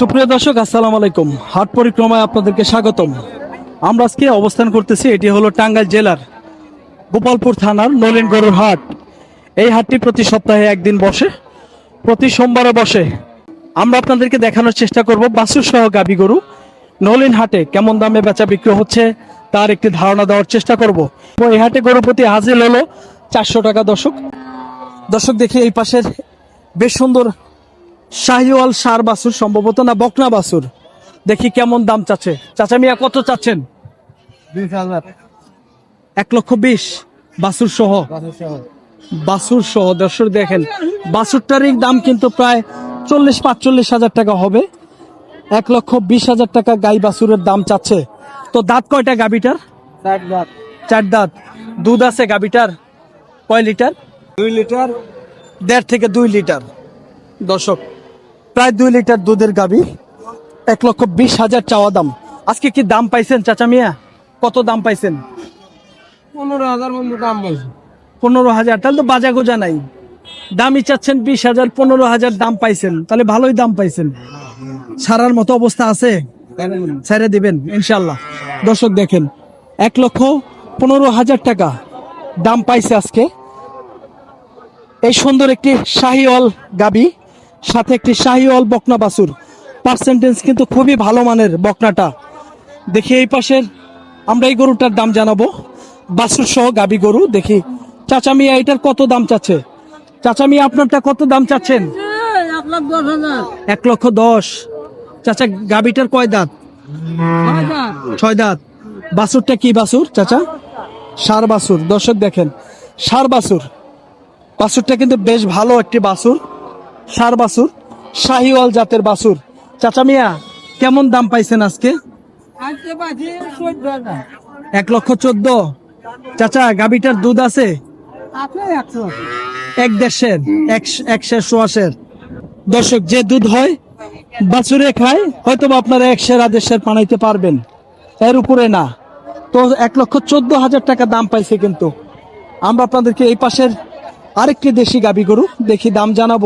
সুপ্রিয় দর্শক, আসসালাম আলাইকুম। হাট পরিক্রমায় আপনাদেরকে স্বাগতম। আমরা আজকে অবস্থান করতেছি, এটি হলো টাঙ্গাইল জেলার গোপালপুর থানার নলিন গরুর হাট। এই হাটটি প্রতি সপ্তাহে একদিন বসে, প্রতি সোমবারে বসে। আমরা আপনাদেরকে দেখানোর চেষ্টা করব বাসুর সহ গাবি গরু। নলিন হাটে কেমন দামে বেচা বিক্রি হচ্ছে, তার একটি ধারণা দেওয়ার চেষ্টা করব। এই হাটে গরু প্রতি হাজির হলো চারশো টাকা দর্শক। দর্শক দেখি এই পাশের বেশ সুন্দর শাহিওয়াল সার বাসুর সম্ভবত না বকনা বাসুর দেখি কেমন দাম চাচ্ছে। চাচা মিয়া কত চাচ্ছেন? এক লক্ষ বিশ। বাসুর সহ। বাসুর সহ। দর্শক দেখেন বাসুরটারই দাম কিন্তু প্রায় চল্লিশ পাঁচচল্লিশ হাজার টাকা হবে। এক লক্ষ বিশ হাজার টাকা গাই বাসুরের দাম চাচ্ছে। তো দাঁত কয়টা গাবিটার চার দাঁত। দুধ আছে গাবিটার কয় লিটার? দুই লিটার। দেড় থেকে দুই লিটার। দর্শক প্রায় দুই লিটার দুধের গাবি এক লক্ষ বিশ হাজার চাওয়া দাম। আজকে কি দাম পাইছেন চাচা মিয়া? কত দাম পাইছেন? পনেরো হাজার মতো দাম বলছে পনেরো হাজার তাহলে তো বাজা গোজা নাই। দামই চাচ্ছেন বিশ হাজার পনেরো হাজার দাম পাইছেন তাহলে ভালোই দাম পাইছেন। সারার মতো অবস্থা আছে? ছেড়ে দিবেন ইনশাল্লাহ দর্শক দেখেন এক লক্ষ পনেরো হাজার টাকা দাম পাইছে আজকে। এই সুন্দর একটি শাহিওয়াল গাবি সাথে একটি শাহিওয়াল বকনা বাসুর পার্সেন্টেজ কিন্তু খুবই ভালো মানের বকনাটা। দেখি এই পাশের, আমরা এই গরুটার দাম জানাব। বাসুর সহ গাবি গরু, দেখি। চাচা মিয়া, এটার কত দাম চাচ্ছে? চাচা মিয়া, আপনারটা কত দাম চাচ্ছেন? এক লক্ষ দশ। চাচা, গাবিটার কয় দাঁত? ছয় দাঁত। বাসুরটা কি বাসুর চাচা? সার বাসুর দর্শক দেখেন, সার বাসুর বাসুরটা কিন্তু বেশ ভালো একটি বাসুর সার বাসুর শাহিওয়াল জাতের বাসুর চাচা মিয়া, কেমন দাম পাইছেন আজকে? এক লক্ষ চোদ্দ। চাচা গাবিটার দুধ আছে? এক দেড়শের এক একশের সোয়াশের দর্শক, যে দুধ হয়, বাছুরে খায় হয়তো আপনারা একশের আদেশের পানাইতে পারবেন। এর উপরে না। তো এক লক্ষ চোদ্দ হাজার টাকা দাম পাইছে কিন্তু। আমরা আপনাদেরকে এই পাশের আরেকটি দেশি গাবি গরু দেখি, দাম জানাব।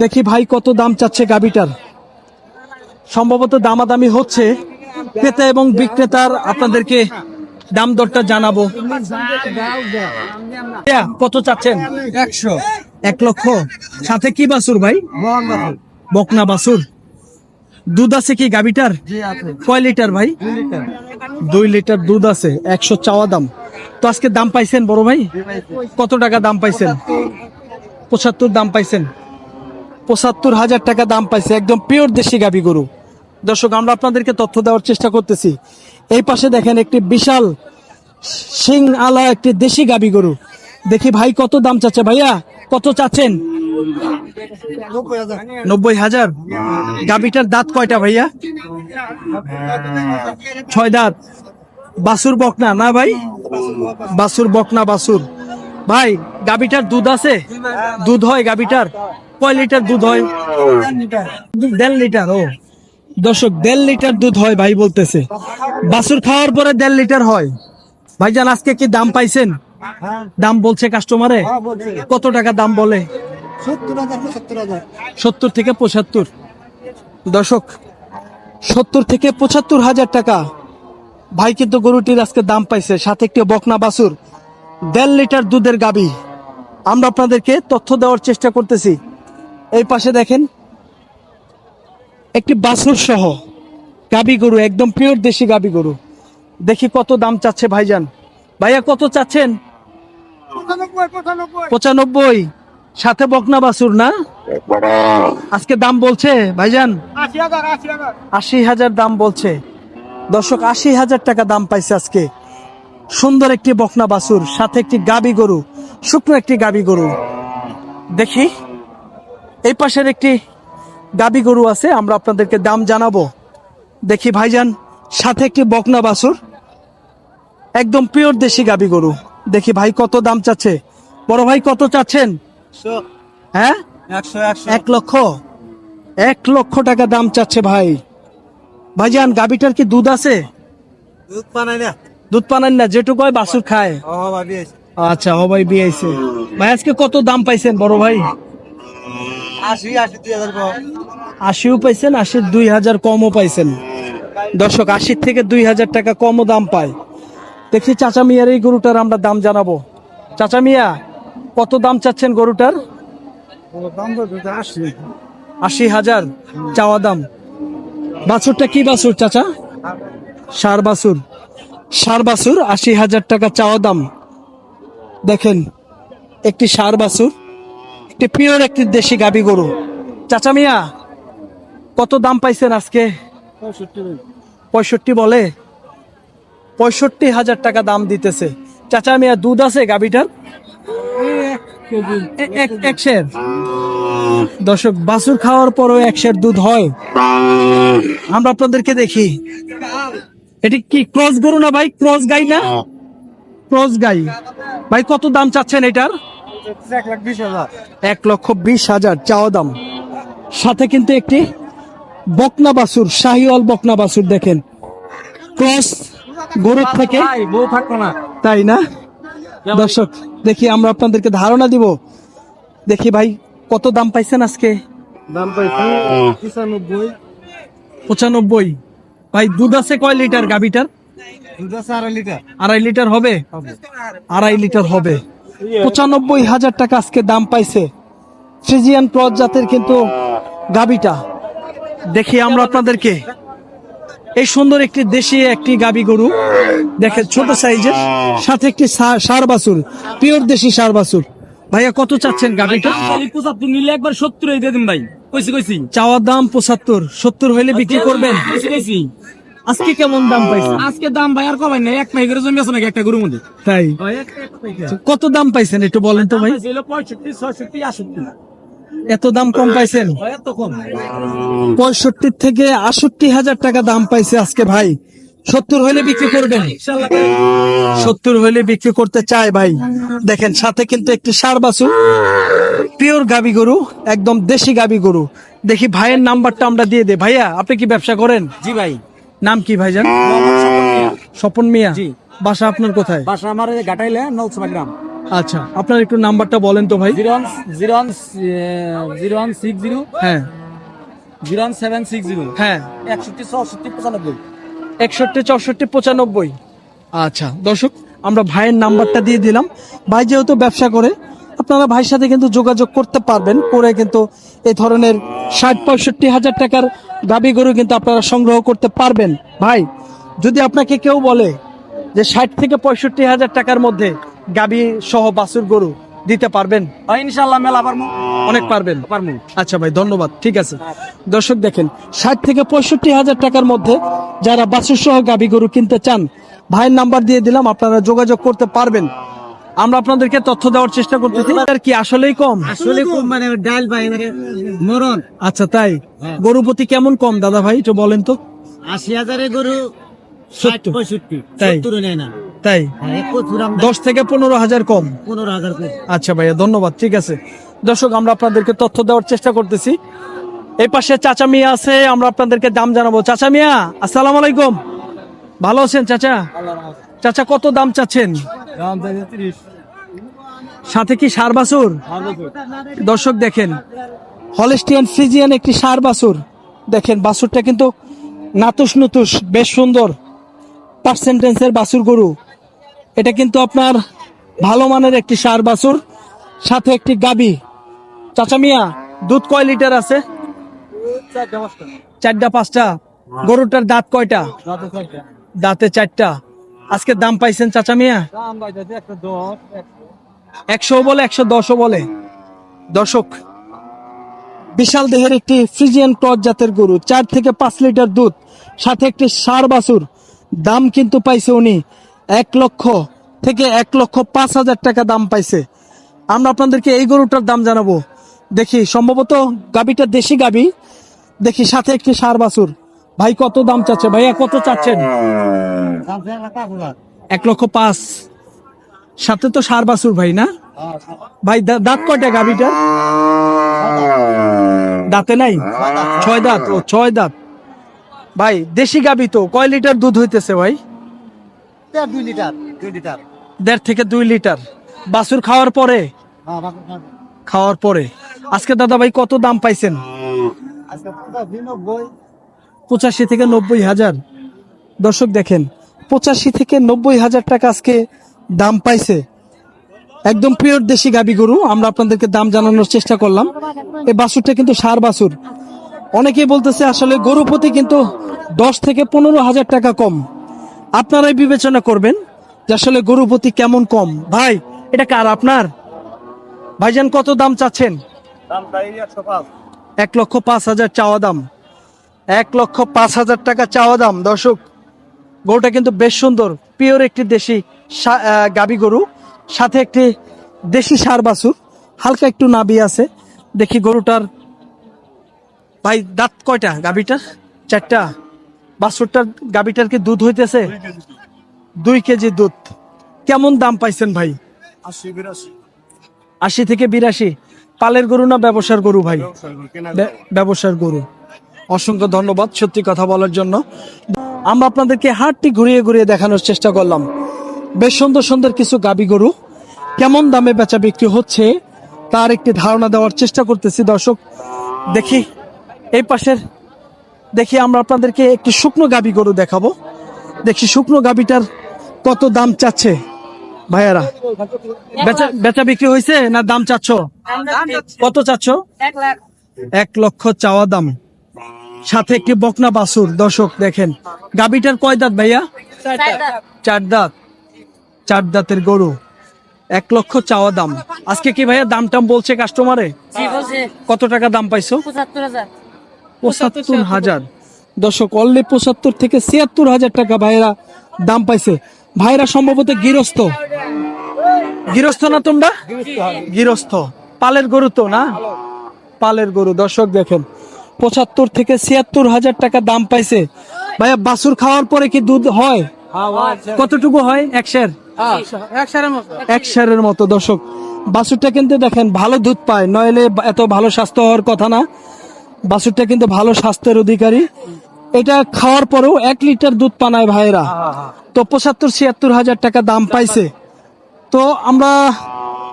দেখি ভাই কত দাম চাচ্ছে গাবিটার। সম্ভবত দামাদামি হচ্ছে ক্রেতা এবং বিক্রেতার আপনাদেরকে দাম দরটা জানাব। কত চাচ্ছেন? একশো। এক লক্ষ। সাথে কি বাসুর ভাই? বকনা বাসুর দুধ আছে কি গাবিটার? কয় লিটার ভাই? দুই লিটার। দুধ আছে একশো চাওয়া দাম। তো আজকে দাম পাইছেন বড় ভাই? কত টাকা দাম পাইছেন? পঁচাত্তর দাম পাইছেন। পঁচাত্তর হাজার টাকা দাম পাইছে একদম পিওর দেশি গাবি গরু। দর্শক, আমরা আপনাদেরকে তথ্য দেওয়ার চেষ্টা করতেছি। এই পাশে দেখেন একটি বিশাল সিং আলা একটি দেশি গাবি গরু। দেখি ভাই কত দাম চাচ্ছে ভাইয়া? কত চাচ্ছেন? নব্বই হাজার। গাবিটার দাঁত কয়টা ভাইয়া? ছয় দাঁত। বাসুর বকনা না ভাই? বাসুর বকনা বাসুর ভাই, গাবিটার দুধ আছে? দুধ হয় গাবিটার? কয় লিটার দুধ হয়? দেড় লিটার ও। দর্শক দেড় লিটার দুধ হয় ভাই বলতেছে। বাসুর খাওয়ার পরে দেড় লিটার হয়। ভাইজান আজকে কি দাম পাইছেন? হ্যাঁ। দাম বলছে কাস্টমারে হ্যাঁ কত টাকা দাম বলে? সত্তর থেকে পঁচাত্তর। দর্শক সত্তর থেকে পঁচাত্তর হাজার টাকা। ভাই কিন্তু গরুটির আজকে দাম পাইছে। সাথে একটি বকনা বাসুর দেড় লিটার দুধের গাবি। আমরা আপনাদেরকে তথ্য দেওয়ার চেষ্টা করতেছি। এই পাশে দেখেন একটি বাসুর সহ গাবি গরু একদম পিওর দেশি গাবি গরু। দেখি কত দাম চাচ্ছে ভাইজান। ভাইয়া কত চাচ্ছেন? পঁচানব্বই সাথে বকনা বাসুর না? আজকে দাম বলছে ভাইজান? আশি হাজার আশি হাজার। দাম বলছে। দর্শক আশি হাজার টাকা দাম পাইছে আজকে। সুন্দর একটি বকনা বাসুর সাথে একটি গাবি গরু শুকনো একটি গাবি গরু। দেখি। এই পাশের একটি গাবি গরু আছে আমরা আপনাদেরকে দাম জানাব। দেখি ভাইজান সাথে একটি বকনা বাসুর একদম পিওর দেশি গাবি গরু। দেখি ভাই কত দাম চাচ্ছে। বড় ভাই কত চাচ্ছেন? হ্যাঁ? এক লক্ষ? এক লক্ষ টাকা দাম চাচ্ছে ভাই। ভাইজান গাবিটার কি দুধ আছে? দুধ পানাই না। দুধ না যেটুকু হয় বাসুর খায়। আচ্ছা ও ভাই বিয়েছে ভাই আজকে কত দাম পাইছেন বড় ভাই? আশিও পাইছেন আশির দুই হাজার কমও পাইছেন। দর্শক আশির থেকে দুই হাজার টাকা কমও দাম পায়। দেখি চাচা মিয়ার এই গরুটার আমরা দাম জানাব। চাচা মিয়া কত দাম চাচ্ছেন গরুটার? আশি হাজার চাওয়া দাম। বাছুরটা কি বাছুর চাচা? সার বাছুর। সার বাছুর আশি হাজার টাকা চাওয়া দাম। দেখেন একটি সার বাছুর। একটি পিওর একটি দেশি গাবি গরু। চাচা মিয়া কত দাম পাইছেন আজকে? পঁয়ষট্টি বলে। পঁয়ষট্টি হাজার টাকা দাম দিতেছে। চাচা মিয়া দুধ আছে গাবিটার? এক- দর্শক বাছুর খাওয়ার পরও এক সের দুধ হয়। আমরা আপনাদেরকে দেখি। এটি কি ক্রস গরু না ভাই? ক্রস গাই না। ক্রস গাই। ভাই কত দাম চাচ্ছেন এটার? এক লক্ষ বিশ হাজার চাওয়া দাম। সাথে কিন্তু একটি বকনা বাছুর শাহিওয়াল বকনা বাছুর দেখেন। ক্রস গরুর থেকে তাই না? দর্শক দেখি আমরা আপনাদেরকে ধারণা দিব। দেখি ভাই কত দাম পাইছেন আজকে? দাম পাইছি পঁচানব্বই। পঁচানব্বই। ভাই দুধ আছে কয় লিটার গাবিটার দুধ আছে আড়াই লিটার। আড়াই লিটার হবে। আড়াই লিটার হবে। পঁচানব্বই হাজার টাকা আজকে দাম পাইছে। ফ্রিজিয়ান ক্রস জাতের কিন্তু গাবিটা। দেখি আমরা আপনাদেরকে। এই সুন্দর একটি দেশি একটি গাবি গরু। দেখেন ছোট সাইজের সাথে একটি সা- ষাঁড় বাছুর পিওর দেশি ষাঁড় বাছুর। ভাইয়া কত চাচ্ছেন গাবিটা? পঁচাত্তর নিলে একবার সত্তর দিয়ে দিন ভাই কইছি কইছি চাওয়ার দাম পঁচাত্তর সত্তর হইলে বিক্রি করবেন। কইছি কইছি আজকে কেমন দাম পাইছেন? আজকে দাম ভাই আর কমাই না এক মাই জমি আছে নাকি একটা গরুর মধ্যে? তাই? কত দাম পাইছেন একটু বলেন তো ভাই? ছিল পঁয়ষট্টি ছয়ষট্টি আষট্টি। এত দাম কম পাইছেন? এত কম পঁয়ষট্টি থেকে আষট্টি হাজার টাকা দাম পাইছে আজকে ভাই। সত্তর হইলে বিক্রি করবেন? সত্তর হইলে বিক্রি করতে চায় ভাই। দেখেন সাথে কিন্তু একটি সার বাছু। পিওর গাবি গরু একদম দেশি গাবি গরু। দেখি ভাইয়ের নাম্বারটা আমরা দিয়ে দেই। ভাইয়া আপনি কি ব্যবসা করেন? জি ভাই। নাম কি ভাইজান? স্বপন মিয়া। জি। বাসা আপনার কোথায়? বাসা আমার গাটাইলে নলসভা গ্রাম। আচ্ছা আপনার একটু নাম্বারটা বলেন তো ভাই। Zero zero zero one six zero. হ্যাঁ। Zero seven six zero. হ্যাঁ। একষট্টি ছষট্টি পঁচানব্বই। একষট্টি চৌষট্টি পঁচানব্বই। আচ্ছা দর্শক আমরা ভাইয়ের নাম্বারটা দিয়ে দিলাম। ভাই যেহেতু ব্যবসা করে আপনারা ভাইয়ের সাথে কিন্তু যোগাযোগ করতে পারবেন। করে কিন্তু এই ধরনের ষাট পঁয়ষট্টি হাজার টাকার গাবি গরু কিন্তু আপনারা সংগ্রহ করতে পারবেন। ভাই যদি আপনাকে কেউ বলে যে ষাট থেকে পঁয়ষট্টি হাজার টাকার মধ্যে গাবি সহ বাছুর গরু দিতে পারবেন? ইনশাল্লাহ মেলা পারমু। অনেক পারবেন? পারমু। আচ্ছা ভাই ধন্যবাদ। ঠিক আছে। দর্শক দেখেন ষাট থেকে পঁয়ষট্টি হাজার টাকার মধ্যে যারা বাছুর সহ গাভী গরু কিনতে চান ভাইয়ের নাম্বার দিয়ে দিলাম আপনারা যোগাযোগ করতে পারবেন। আমরা আপনাদেরকে তথ্য দেওয়ার চেষ্টা করতেছি। আর কি আসলেই কম? আসলে খুব মানে ডাল ভাই মরণ। আচ্ছা তাই? গরু প্রতি কেমন কম দাদা ভাই? একটু বলেন তো। আশি হাজারের গরু ষাট পঁয়ষট্টি। তাই। সত্তর নেয় না। তাই? হ্যাঁ, দশ থেকে পনেরো হাজার কম। পনেরো হাজার আচ্ছা ভাইয়া ধন্যবাদ। ঠিক আছে। দর্শক আমরা আপনাদেরকে তথ্য দেওয়ার চেষ্টা করতেছি। এই পাশে চাচা মিয়া আছে আমরা আপনাদেরকে দাম জানাব। চাচা মিয়া আসসালামু আলাইকুম। ভালো আছেন চাচা? চাচা কত দাম চাচ্ছেন? সাথে কি সার বাছুর? দর্শক দেখেন হলেস্টিয়ান ফ্রিজিয়ান একটি সার বাছুর। দেখেন বাছুরটা কিন্তু নাতুস নুতুস বেশ সুন্দর পার্সেন্টেন্সের বাছুর গরু। এটা কিন্তু আপনার ভালো মানের একটি সার বাছুর সাথে একটি গাবি। চাচা মিয়া দুধ কয় লিটার আছে? চারটা পাঁচটা। গরুটার দাঁত কয়টা? দাঁতে চারটা। আজকে দাম পাইছেন চাচা মিয়া? একশো বলে একশো দশও বলে? দর্শক বিশাল দেহের একটি ফ্রিজিয়ান ক্রস জাতের গরু চার থেকে পাঁচ লিটার দুধ সাথে একটি সার বাছুর। দাম কিন্তু পাইছে উনি এক লক্ষ থেকে এক লক্ষ পাঁচ হাজার টাকা দাম পাইছে। আমরা আপনাদেরকে এই গরুটার দাম জানাব। দেখি সম্ভবত গাবিটা দেশি গাবি দেখি সাথে একটি সার বাছুর। ভাই, কত দাম চাচ্ছে? ভাইয়া, কত চাচ্ছেন? এক লক্ষ পাঁচ। সাথে তো সার বাছুর ভাই, না? ভাই দাঁত কয়টা গাভিটার? দাঁতে নাই? ছয় দাঁত, ও, ছয় দাঁত। ভাই, দেশি গাভি তো, কয় লিটার দুধ হইতেছে ভাই? লিটার দেড় থেকে দুই লিটার। বাছুর খাওয়ার পরে। খাওয়ার পরে। আজকে দাদা ভাই, কত দাম পাইছেন? আজকে পঁচাশি থেকে নব্বই হাজার। দর্শক দেখেন পঁচাশি থেকে নব্বই হাজার টাকা আজকে দাম পাইছে। একদম পিওর দেশি গাবি গরু আমরা আপনাদেরকে দাম জানানোর চেষ্টা করলাম। এই বাসুরটা কিন্তু সার বাসুর অনেকেই বলতেছে আসলে গরু প্রতি কিন্তু দশ থেকে পনেরো হাজার টাকা কম। আপনারাই বিবেচনা করবেন যে আসলে গরু প্রতি কেমন কম। ভাই এটা কার আপনার? ভাইজান কত দাম চাচ্ছেন? এক লক্ষ পাঁচ হাজার চাওয়া দাম। এক লক্ষ পাঁচ হাজার টাকা চাওয়া দাম। দর্শক গরুটা কিন্তু বেশ সুন্দর পিওর একটি দেশি গাবি গরু সাথে একটি দেশি সার বাছুর হালকা একটু নাবি আছে। দেখি গরুটার ভাই দাঁত কয়টা গাবিটার? চারটা। বাছুরটার গাবিটার কি দুধ হইতেছে? দুই কেজি দুধ। কেমন দাম পাইছেন ভাই? আশি থেকে বিরাশি। পালের গরু না ব্যবসার গরু ভাই? ব্যবসার গরু। অসংখ্য ধন্যবাদ সত্যি কথা বলার জন্য। আমরা আপনাদেরকে হাটটি ঘুরিয়ে ঘুরিয়ে দেখানোর চেষ্টা করলাম। বেশ সুন্দর সুন্দর কিছু গাবি গরু। কেমন দামে বেচা বিক্রি হচ্ছে তার একটি ধারণা দেওয়ার চেষ্টা করতেছি দর্শক। দেখি এই পাশের দেখি আমরা আপনাদেরকে একটি শুকনো গাবি গরু দেখাবো। দেখি শুকনো গাবিটার কত দাম চাচ্ছে ভাইয়ারা। বেচা বেচা বিক্রি হয়েছে না দাম চাচ্ছ? কত চাচ্ছ? এক এক লক্ষ চাওয়া দাম। সাথে একটি বকনা বাসুর দর্শক দেখেন। গাবিটার কয় দাঁত ভাইয়া? চার দাঁত। চার দাঁতের গরু। এক লক্ষ চাওয়া দাম। আজকে কি ভাইয়া দাম টাম বলছে কাস্টমারে কত টাকা দাম পাইছো? পঁচাত্তর হাজার। দর্শক অনলি পঁচাত্তর থেকে ছিয়াত্তর হাজার টাকা ভাইরা দাম পাইছে। ভাইরা সম্ভবত গৃহস্থ। গৃহস্থ না তোমরা? গৃহস্থ। পালের গরু তো না? পালের গরু। দর্শক দেখেন পঁচাত্তর থেকে ছিয়াত্তর হাজার টাকা দাম পাইছে। ভাইয়া বাছুর খাওয়ার পরে কি দুধ হয়? কতটুকু হয়? এক শের এক শেরের মতো। দর্শক। বাছুরটা কিন্তু দেখেন ভালো দুধ পায়। নইলে এত ভালো স্বাস্থ্য হওয়ার কথা না। বাছুরটা কিন্তু ভালো স্বাস্থ্যের অধিকারী। এটা খাওয়ার পরেও এক লিটার দুধ পানায় ভাইরা তো পঁচাত্তর ছিয়াত্তর হাজার টাকা দাম পাইছে। তো আমরা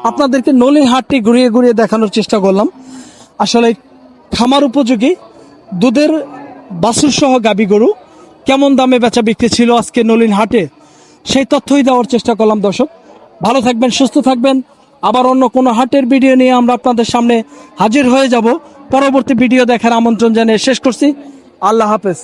আপনাদেরকে নলিন হাটটি ঘুরিয়ে ঘুরিয়ে দেখানোর চেষ্টা করলাম। আসলে খামার উপযোগী, দুধের বাসুর সহ গাবি গরু, কেমন দামে বেচা বিক্রি ছিল আজকে নলিন হাটে? সেই তথ্যই দেওয়ার চেষ্টা করলাম দর্শক। ভালো থাকবেন, সুস্থ থাকবেন। আবার অন্য কোনো হাটের ভিডিও নিয়ে আমরা আপনাদের সামনে হাজির হয়ে যাব। পরবর্তী ভিডিও দেখার আমন্ত্রণ জানিয়ে শেষ করছি। আল্লাহ হাফেজ।